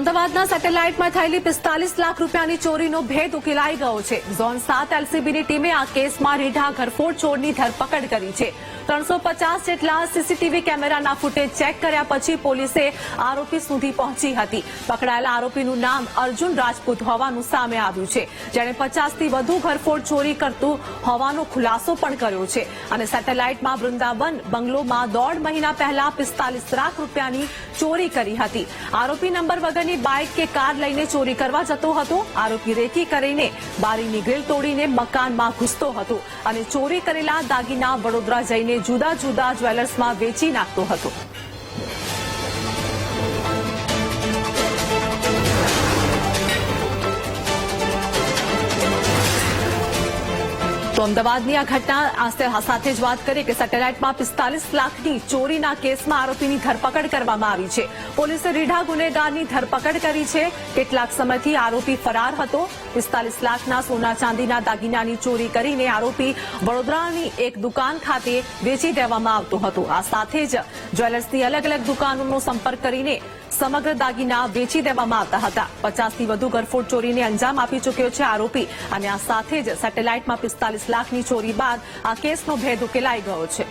અમદાવાદના સેટેલાઇટમાં થયેલી પિસ્તાલીસ લાખ રૂપિયાની ચોરીનો ભેદ ઉકેલાઈ ગયો છે. ઝોન સાત એલસીબીની ટીમે આ કેસમાં રીઢા ઘરફોડ ચોરની ધરપકડ કરી છે. ત્રણસો પચાસ જેટલા સીસીટીવી કેમેરાના ફૂટેજ ચેક કર્યા પછી પોલીસે આરોપી સુધી પહોંચી હતી. પકડાયેલા આરોપીનું નામ અર્જુન રાજપૂત હોવાનું સામે આવ્યું છે. જેણે પચાસથી વધુ ઘરફોડ ચોરી કરતું હોવાનો ખુલાસો પણ કર્યો છે. અને સેટેલાઇટમાં વૃંદાવન બંગલોમાં દોઢ મહિના પહેલા પિસ્તાલીસ લાખ રૂપિયાની ચોરી કરી હતી. આરોપી નંબર વગરની બાઇક કે કાર લઈને ચોરી કરવા જતો હતો. આરોપી રેકી કરીને બારીની ગ્રીલ તોડીને મકાનમાં ઘૂસતો હતો અને ચોરી કરેલા દાગીના વડોદરા જઈને જુદા જુદા જ્વેલર્સમાં વેચી નાખતો હતો. તો અમદાવાદની આ ઘટના સાથે જ વાત કરીએ કે સેટેલાઇટમાં પિસ્તાલીસ લાખની ચોરીના કેસમાં આરોપીની ધરપકડ કરવામાં આવી છે. પોલીસે રીઢા ગુનેગારની ધરપકડ કરી છે. કેટલાક સમયથી આરોપી ફરાર હતો. પિસ્તાલીસ લાખના સોના ચાંદીના દાગીનાની ચોરી કરીને આરોપી વડોદરાની એક દુકાન ખાતે વેચી દેવામાં આવતો હતો. આ સાથે જ જ્વેલર્સની અલગ અલગ દુકાનોનો સંપર્ક કરીને સમગ્ર દાગીના વેચી દેવામાં આવતા હતા. પચાસથી વધુ ગરફોડ ચોરીને અંજામ આપી ચૂક્યો છે આરોપી અને આ સાથે જ સેટેલાઇટમાં પિસ્તાલીસ લાખની ચોરી બાદ આ કેસનો ભેદ ઉકેલાઈ ગયો છે.